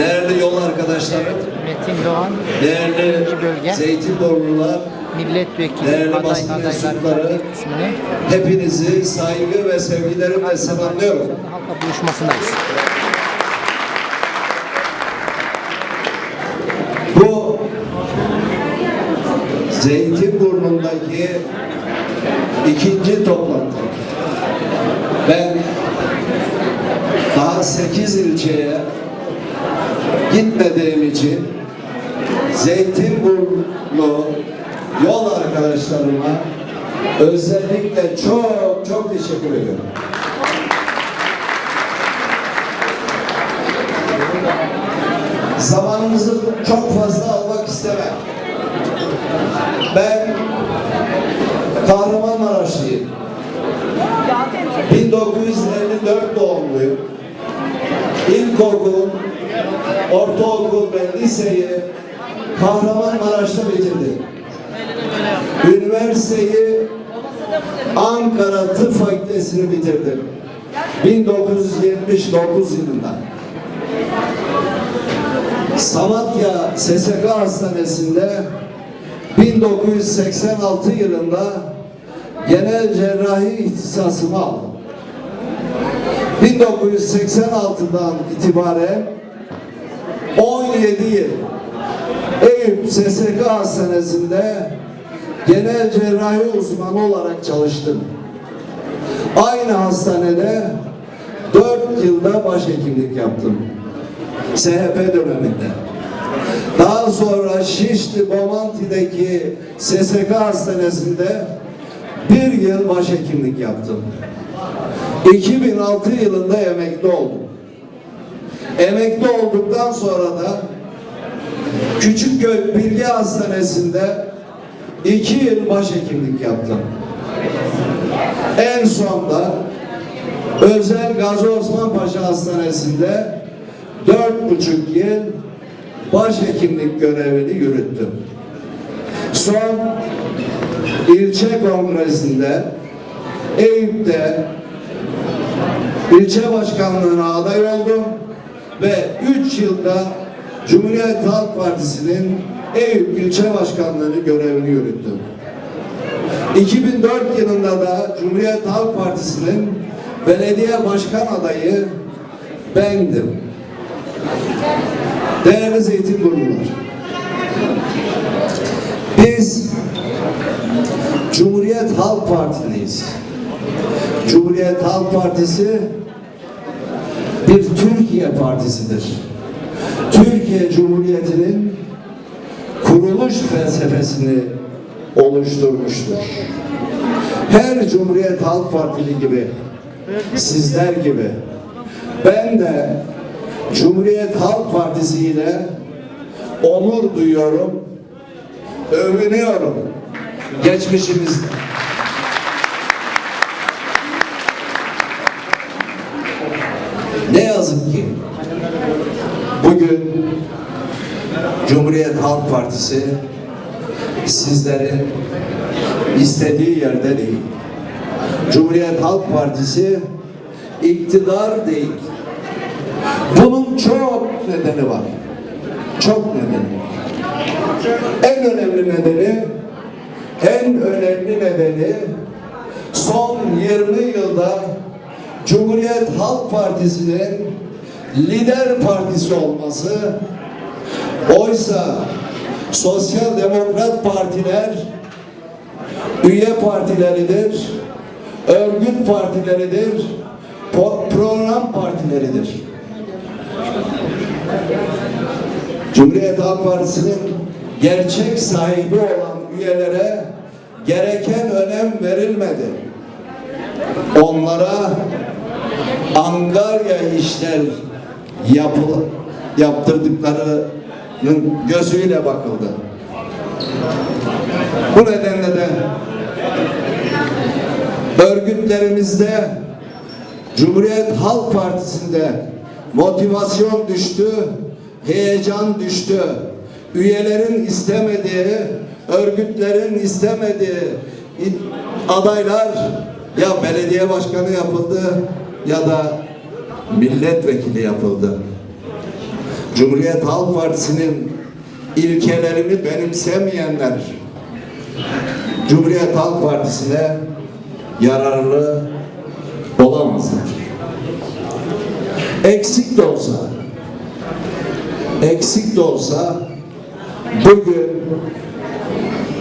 değerli yol arkadaşlarım, Metin Doğan, değerli bölge, Zeytinburnular, milletvekili değerli aday basın mensupları, hepinizi saygı ve sevgilerimle selamlıyorum. halkla buluşmasındayız. Bu Zeytinburnu'ndaki ikinci toplantı. Ben daha sekiz ilçeye gitmediğim için Zeytinburnu yol arkadaşlarıma özellikle çok çok teşekkür ediyorum. Zamanınızı çok fazla almak istemem. Ben Kahramanmaraşlıyım. 1954 doğumluyum. İlkokul, ortaokul ve liseyi Kahramanmaraş'ta bitirdim. Üniversiteyi Ankara Tıp Fakültesini bitirdim. 1979 yılında. Samatya SSK Hastanesi'nde 1986 yılında genel cerrahi ihtisasımı aldım. 1986'dan itibaren 17 yıl Eyüp SSK Hastanesi'nde genel cerrahi uzmanı olarak çalıştım. Aynı hastanede 4 yılda başhekimlik yaptım. SHP döneminde. Daha sonra Şişli Bomonti'deki SSK Hastanesi'nde bir yıl başhekimlik yaptım. 2006 yılında emekli oldum. Emekli olduktan sonra da Küçükköy Bilgi Hastanesi'nde iki yıl başhekimlik yaptım. En son da Özel Gazi Osman Paşa Hastanesi'nde dört buçuk yıl başhekimlik görevini yürüttüm. Son ilçe kongresinde Eyüp'te ilçe başkanlığına aday oldum ve üç yılda Cumhuriyet Halk Partisi'nin Eyüp ilçe başkanlığını görevini yürüttüm. 2004 yılında da Cumhuriyet Halk Partisi'nin belediye başkan adayı bendim. Değerli Zeytinburnular, biz Cumhuriyet Halk Partiliyiz. Cumhuriyet Halk Partisi bir Türkiye partisidir. Türkiye Cumhuriyeti'nin kuruluş felsefesini oluşturmuştur. Her Cumhuriyet Halk Partili gibi, sizler gibi ben de Cumhuriyet Halk Partisi ile onur duyuyorum, övünüyorum. Geçmişimiz yazık ki bugün Cumhuriyet Halk Partisi sizlerin istediği yerde değil. Cumhuriyet Halk Partisi iktidar değil. Bunun çok nedeni var. Çok nedeni. En önemli nedeni en önemli nedeni son 20 yılda Cumhuriyet Halk Partisi'nin lider partisi olması oysa sosyal demokrat partiler üye partileridir, örgüt partileridir, program partileridir. Cumhuriyet Halk Partisi'nin gerçek sahibi olan üyelere gereken önem verilmedi. Onlara angarya işler yapı, yaptırdıklarının gözüyle bakıldı. Bu nedenle de örgütlerimizde Cumhuriyet Halk Partisi'nde motivasyon düştü, heyecan düştü. Üyelerin istemediği, örgütlerin istemediği adaylar ya belediye başkanı yapıldı ya da milletvekili yapıldı. Cumhuriyet Halk Partisi'nin ilkelerini benimsemeyenler Cumhuriyet Halk Partisi'ne yararlı olamazlar. Eksik de olsa eksik de olsa bugün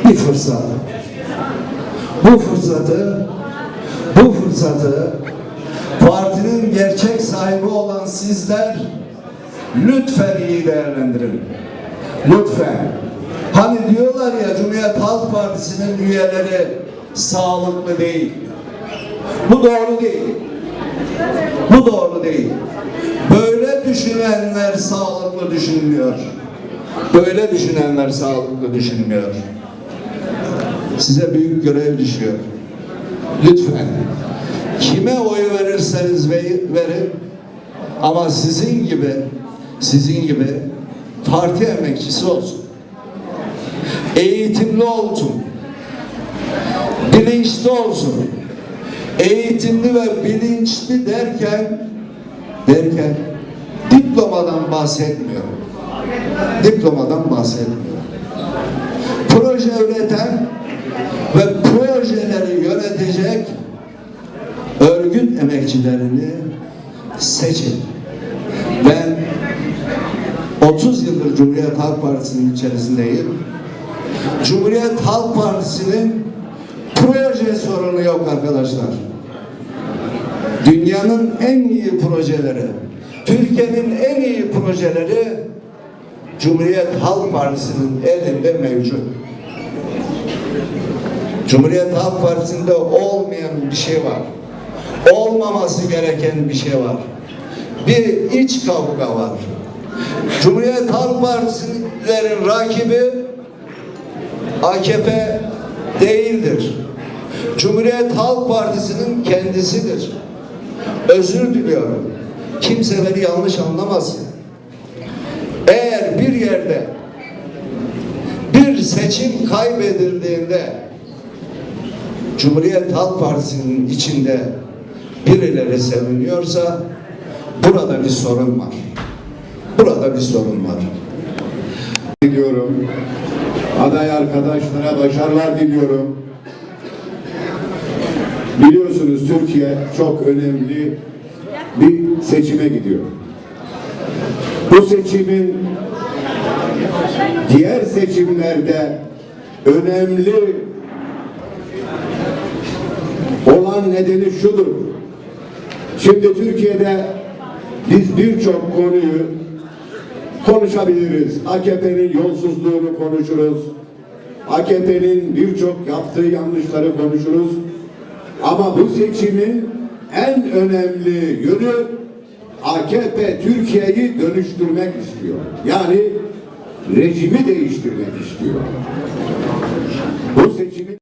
bir fırsat. Bu fırsatı bu fırsatı partinin gerçek sahibi olan sizler lütfen iyi değerlendirin. Lütfen. Hani diyorlar ya Cumhuriyet Halk Partisi'nin üyeleri sağlıklı değil. Bu doğru değil. Bu doğru değil. Böyle düşünenler sağlıklı düşünmüyor. Böyle düşünenler sağlıklı düşünmüyor. Size büyük görev düşüyor. Lütfen. Kime oy verirseniz ve- verin ama sizin gibi sizin gibi parti emekçisi olsun. Eğitimli olsun. Bilinçli olsun. Eğitimli ve bilinçli derken derken diplomadan bahsetmiyorum. Diplomadan bahsetmiyorum. Proje üreten ve projeleri yönetecek örgüt emekçilerini seçin. Ben 30 yıldır Cumhuriyet Halk Partisi'nin içerisindeyim. Cumhuriyet Halk Partisi'nin proje sorunu yok arkadaşlar. Dünyanın en iyi projeleri, Türkiye'nin en iyi projeleri Cumhuriyet Halk Partisi'nin elinde mevcut. Cumhuriyet Halk Partisi'nde olmayan bir şey var. Olmaması gereken bir şey var. Bir iç kavga var. Cumhuriyet Halk Partisi'lerin rakibi AKP değildir. Cumhuriyet Halk Partisi'nin kendisidir. Özür diliyorum. Kimse beni yanlış anlamasın. Eğer bir yerde bir seçim kaybedildiğinde Cumhuriyet Halk Partisi'nin içinde birileri seviniyorsa burada bir sorun var. Burada bir sorun var. diliyorum. Aday arkadaşlara başarılar diliyorum. Biliyorsunuz Türkiye çok önemli bir seçime gidiyor. Bu seçimin diğer seçimlerde önemli olan nedeni şudur. Şimdi Türkiye'de biz birçok konuyu konuşabiliriz. AKP'nin yolsuzluğunu konuşuruz. AKP'nin birçok yaptığı yanlışları konuşuruz. Ama bu seçimin en önemli yönü AKP Türkiye'yi dönüştürmek istiyor. Yani rejimi değiştirmek istiyor. Bu seçimin